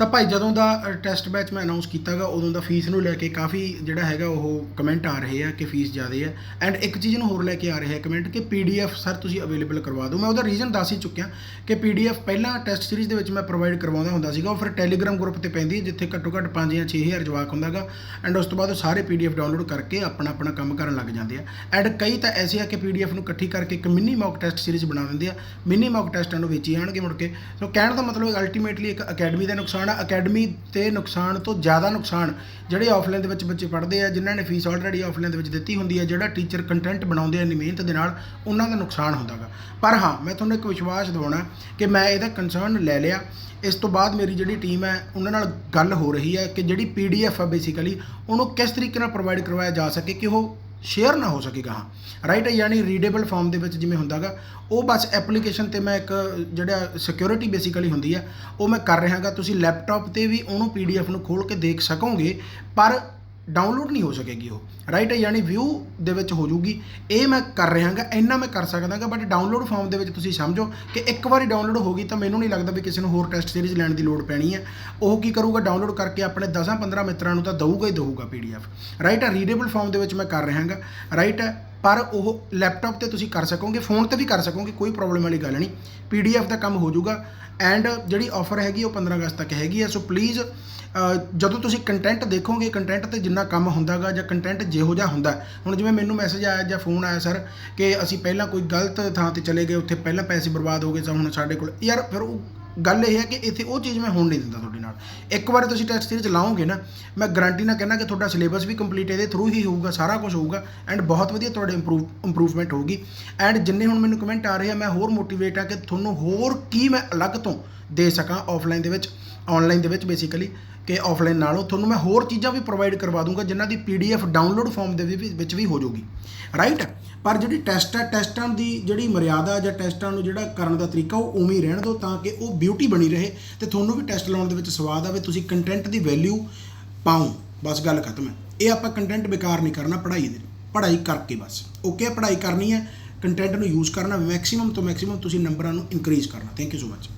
ਤਾਂ ਭਾਈ ਜਦੋਂ ਦਾ ਟੈਸਟ ਬੈਚ ਮੈਂ ਅਨਾਉਂਸ ਕੀਤਾਗਾ, ਉਦੋਂ ਦਾ ਫੀਸ ਨੂੰ ਲੈ ਕੇ ਕਾਫੀ ਜਿਹੜਾ ਹੈਗਾ ਉਹ ਕਮੈਂਟ ਆ ਰਹੇ ਆ ਕਿ ਫੀਸ ਜ਼ਿਆਦਾ ਹੈ ਐਂਡ ਇੱਕ ਚੀਜ਼ ਨੂੰ ਹੋਰ ਲੈ ਕੇ ਆ ਰਿਹਾ ਹੈ ਕਮੈਂਟ ਕਿ ਪੀਡੀਐਫ ਸਰ ਤੁਸੀਂ ਅਵੇਲੇਬਲ ਕਰਵਾ ਦਿਓ। ਮੈਂ ਉਹਦਾ ਰੀਜ਼ਨ ਦੱਸ ਹੀ ਚੁੱਕਿਆ ਕਿ ਪੀਡੀਐਫ ਪਹਿਲਾਂ ਟੈਸਟ ਸੀਰੀਜ਼ ਦੇ ਵਿੱਚ ਮੈਂ ਪ੍ਰੋਵਾਈਡ ਕਰਵਾਉਂਦਾ ਹੁੰਦਾ ਸੀਗਾ, ਉਹ ਫਿਰ ਟੈਲੀਗ੍ਰਾਮ ਗਰੁੱਪ ਤੇ ਪੈਂਦੀ ਹੈ, ਜਿੱਥੇ ਘੱਟੋ ਘੱਟ 5 ਜਾਂ 6000 ਜਵਾਕ ਹੁੰਦਾਗਾ। ਐਂਡ ਉਸ ਤੋਂ ਬਾਅਦ ਉਹ ਸਾਰੇ ਪੀਡੀਐਫ ਡਾਊਨਲੋਡ ਕਰਕੇ ਆਪਣਾ ਆਪਣਾ ਕੰਮ ਕਰਨ ਲੱਗ ਜਾਂਦੇ ਆ। ਐਂਡ ਕਈ ਤਾਂ ਐਸੇ ਆ ਕਿ ਪੀਡੀਐਫ ਨੂੰ ਇਕੱਠੀ ਕਰਕੇ ਇੱਕ ਮਿੰਨੀ ਮੌਕ ਟੈਸਟ ਸੀਰੀਜ਼ ਬਣਾ ਦਿੰਦੇ ਆ। ਮਿੰਨੀ ਮੌਕ ਟੈਸਟਾਂ ਨੂੰ ਵੇਚੀ ਜਾਣਗੇ ਮੁੜ ਕੇ। ਸੋ ਕਹਿਣ ਦਾ ਮਤਲਬ ਅਲਟੀਮੇਟਲੀ ਇੱਕ ਅਕੈਡਮੀ ਦਾ ਨੁਕਸਾਨ ਆ ਅਕੈਡਮੀ ਤੇ ਨੁਕਸਾਨ ਤੋਂ ਜ਼ਿਆਦਾ ਨੁਕਸਾਨ ਜਿਹੜੇ ਆਫਲਾਈਨ ਦੇ ਵਿੱਚ ਬੱਚੇ ਪੜ੍ਹਦੇ ਆ, ਜਿਨ੍ਹਾਂ ਨੇ ਫੀਸ ਆਲਰੇਡੀ ਆਫਲਾਈਨ ਦੇ ਵਿੱਚ ਦਿੱਤੀ ਹੁੰਦੀ ਹੈ ਜਿਹੜਾ ਟੀਚਰ ਕੰਟੈਂਟ ਬਣਾਉਂਦੇ ਆ, ਇੰਨੀ ਮਿਹਨਤ ਦੇ ਨਾਲ ਉਹਨਾਂ ਦਾ ਨੁਕਸਾਨ ਹੁੰਦਾਗਾ ਪਰ ਹਾਂ, ਮੈਂ ਤੁਹਾਨੂੰ ਇੱਕ ਵਿਸ਼ਵਾਸ ਦਿਵਾਉਣਾ ਕਿ ਮੈਂ ਇਹਦਾ ਕੰਸਰਨ ਲੈ ਲਿਆ। ਇਸ ਤੋਂ ਬਾਅਦ ਮੇਰੀ ਜਿਹੜੀ ਟੀਮ ਹੈ, ਉਹਨਾਂ ਨਾਲ ਗੱਲ ਹੋ ਰਹੀ ਹੈ ਕਿ ਜਿਹੜੀ ਪੀਡੀਐਫ ਆ ਬੇਸਿਕਲੀ ਉਹਨੂੰ ਕਿਸ ਤਰੀਕੇ ਨਾਲ ਪ੍ਰੋਵਾਈਡ ਕਰਵਾਇਆ ਜਾ ਸਕੇ ਕਿ ਉਹ ਸ਼ੇਅਰ ਨਾ ਹੋ ਸਕੇ ਗਾਹਾਂ। ਰਾਈਟ ਯਾਨੀ ਰੀਡੇਬਲ ਫਾਰਮ ਦੇ ਵਿੱਚ ਜਿਵੇਂ ਹੁੰਦਾਗਾ, ਉਹ ਬਸ ਐਪਲੀਕੇਸ਼ਨ ਤੇ ਮੈਂ ਇੱਕ ਜਿਹੜਾ ਸਿਕਿਉਰਿਟੀ ਬੇਸਿਕਲੀ ਹੁੰਦੀ ਹੈ, ਉਹ ਮੈਂ ਕਰ ਰਿਹਾਗਾ। ਤੁਸੀਂ ਲੈਪਟਾਪ ਤੇ ਵੀ ਉਹਨੂੰ ਪੀਡੀਐਫ ਨੂੰ ਖੋਲ ਕੇ ਦੇਖ ਸਕੋਗੇ, ਪਰ ਡਾਊਨਲੋਡ ਨਹੀਂ ਹੋ ਸਕੇਗੀ ਉਹ ਰਾਈਟ ਯਾਨੀ ਵਿਊ ਦੇ ਵਿੱਚ ਹੋ ਜੂਗੀ ਇਹ ਮੈਂ ਕਰ ਰਿਹਾਗਾ ਇੰਨਾ ਮੈਂ ਕਰ ਸਕਦਾਗਾ ਬਟ ਡਾਊਨਲੋਡ ਫਾਰਮ ਦੇ ਵਿੱਚ ਤੁਸੀਂ ਸਮਝੋ ਕਿ ਇੱਕ ਵਾਰੀ ਡਾਊਨਲੋਡ ਹੋ ਗਈ ਤਾਂ ਮੈਨੂੰ ਨਹੀਂ ਲੱਗਦਾ ਵੀ ਕਿਸੇ ਨੂੰ ਹੋਰ ਟੈਸਟ ਸੀਰੀਜ਼ ਲੈਣ ਦੀ ਲੋੜ ਪੈਣੀ ਹੈ। ਉਹ ਕੀ ਕਰੂਗਾ ਡਾਊਨਲੋਡ ਕਰਕੇ ਆਪਣੇ 10-15 ਮਿੱਤਰਾਂ ਨੂੰ ਤਾਂ ਦਊਗਾ ਹੀ ਦਊਗਾ ਪੀਡੀਐਫ ਰਾਈਟ ਹੈ ਰੀਡੇਬਲ ਫਾਰਮ ਦੇ ਵਿੱਚ ਮੈਂ ਕਰ ਰਿਹਾਗਾ ਰਾਈਟ ਹੈ ਪਰ ਉਹ ਲੈਪਟਾਪ ਤੇ ਤੁਸੀਂ ਕਰ ਸਕੋਗੇ ਫੋਨ ਤੇ ਵੀ ਕਰ ਸਕੋਗੇ, ਕੋਈ ਪ੍ਰੋਬਲਮ ਵਾਲੀ ਗੱਲ ਨਹੀਂ। ਪੀਡੀਐਫ ਦਾ ਕੰਮ ਹੋ ਜਾਊਗਾ ਐਂਡ ਜਿਹੜੀ ਆਫਰ ਹੈਗੀ ਉਹ 15 ਅਗਸਤ ਤੱਕ ਹੈਗੀ ਹੈ। ਸੋ ਪਲੀਜ਼ ਜਦੋਂ ਤੁਸੀਂ ਕੰਟੈਂਟ ਦੇਖੋਗੇ ਕੰਟੈਂਟ ਤੇ ਜਿੰਨਾ ਕੰਮ ਹੁੰਦਾਗਾ ਜਾਂ ਕੰਟੈਂਟ ਜਿਹੋ ਜਿਹਾ ਹੁੰਦਾ। ਹੁਣ ਜਿਵੇਂ ਮੈਨੂੰ ਮੈਸੇਜ ਆਇਆ ਜਾਂ ਫੋਨ ਆਇਆ ਸਰ ਕਿ ਅਸੀਂ ਪਹਿਲਾਂ ਕੋਈ ਗਲਤ ਥਾਂ ਤੇ ਚਲੇ ਗਏ, ਉੱਥੇ ਪਹਿਲਾਂ ਪੈਸੇ ਬਰਬਾਦ ਹੋ ਗਏ ਤਾਂ ਹੁਣ ਸਾਡੇ ਕੋਲ, ਯਾਰ ਫਿਰ ਉਹ ਗੱਲ ਇਹ ਹੈ ਕਿ ਇੱਥੇ ਉਹ ਚੀਜ਼ ਮੈਂ ਹੋਣ ਨਹੀਂ ਦਿੰਦਾ ਤੁਹਾਡੇ ਨਾਲ। ਇੱਕ ਵਾਰ ਤੁਸੀਂ ਟੈਸਟ ਸੀਰੀਜ਼ ਲਾਓਗੇ ਨਾ, ਮੈਂ ਗਾਰੰਟੀ ਨਾਲ ਕਹਿੰਦਾ ਕਿ ਤੁਹਾਡਾ ਸਿਲੇਬਸ ਵੀ ਕੰਪਲੀਟ ਇਹਦੇ ਥਰੂ ਹੀ ਹੋਊਗਾ, ਸਾਰਾ ਕੁਝ ਹੋਊਗਾ ਐਂਡ ਬਹੁਤ ਵਧੀਆ ਤੁਹਾਡੇ ਇੰਪਰੂਵ ਇੰਪਰੂਵਮੈਂਟ ਹੋਊਗੀ। ਐਂਡ ਜਿੰਨੇ ਹੁਣ ਮੈਨੂੰ ਕਮੈਂਟ ਆ ਰਹੇ ਆ, ਮੈਂ ਹੋਰ ਮੋਟੀਵੇਟ ਆ ਕਿ ਤੁਹਾਨੂੰ ਹੋਰ ਕੀ ਮੈਂ ਅਲੱਗ ਤੋਂ ਦੇ ਸਕਾਂ ਆਫਲਾਈਨ ਦੇ ਵਿੱਚ। ਆਨਲਾਈਨ ਦੇ ਵਿੱਚ ਬੇਸਿਕਲੀ ਕਿ ਆਫਲਾਈਨ ਨਾਲੋਂ ਤੁਹਾਨੂੰ ਮੈਂ ਹੋਰ ਚੀਜ਼ਾਂ ਵੀ ਪ੍ਰੋਵਾਈਡ ਕਰਵਾ ਦੂੰਗਾ, ਜਿਨ੍ਹਾਂ ਦੀ ਪੀਡੀਐਫ ਡਾਊਨਲੋਡ ਫਾਰਮ ਦੇ ਵੀ- ਵਿੱਚ ਵੀ ਹੋ ਜਾਊਗੀ। ਰਾਈਟ ਪਰ ਜਿਹੜੀ ਟੈਸਟ ਹੈ ਟੈਸਟਾਂ ਦੀ ਜਿਹੜੀ ਮਰਿਆਦਾ ਜਾਂ ਟੈਸਟਾਂ ਨੂੰ ਜਿਹੜਾ ਕਰਨ ਦਾ ਤਰੀਕਾ, ਉਹ ਉਵੇਂ ਹੀ ਰਹਿਣ ਦਿਓ ਤਾਂ ਕਿ ਉਹ ਬਿਊਟੀ ਬਣੀ ਰਹੇ ਤੇ ਤੁਹਾਨੂੰ ਵੀ ਟੈਸਟ ਲਾਉਣ ਦੇ ਵਿੱਚ ਸਵਾਦ ਆਵੇ, ਤੁਸੀਂ ਕੰਟੈਂਟ ਦੀ ਵੈਲਿਊ ਪਾਓ। ਬਸ ਗੱਲ ਖਤਮ ਹੈ। ਇਹ ਆਪਾਂ ਕੰਟੈਂਟ ਬੇਕਾਰ ਨਹੀਂ ਕਰਨਾ, ਪੜ੍ਹਾਈ ਦੇ ਪੜ੍ਹਾਈ ਕਰਕੇ ਬਸ। ਓਕੇ ਪੜ੍ਹਾਈ ਕਰਨੀ ਹੈ ਕੰਟੈਂਟ ਨੂੰ ਯੂਜ਼ ਕਰਨਾ ਮੈਕਸਿਮਮ ਤੋਂ ਮੈਕਸਿਮਮ ਤੁਸੀਂ ਨੰਬਰਾਂ ਨੂੰ ਇਨਕਰੀਜ਼ ਕਰਨਾ। Thank you so much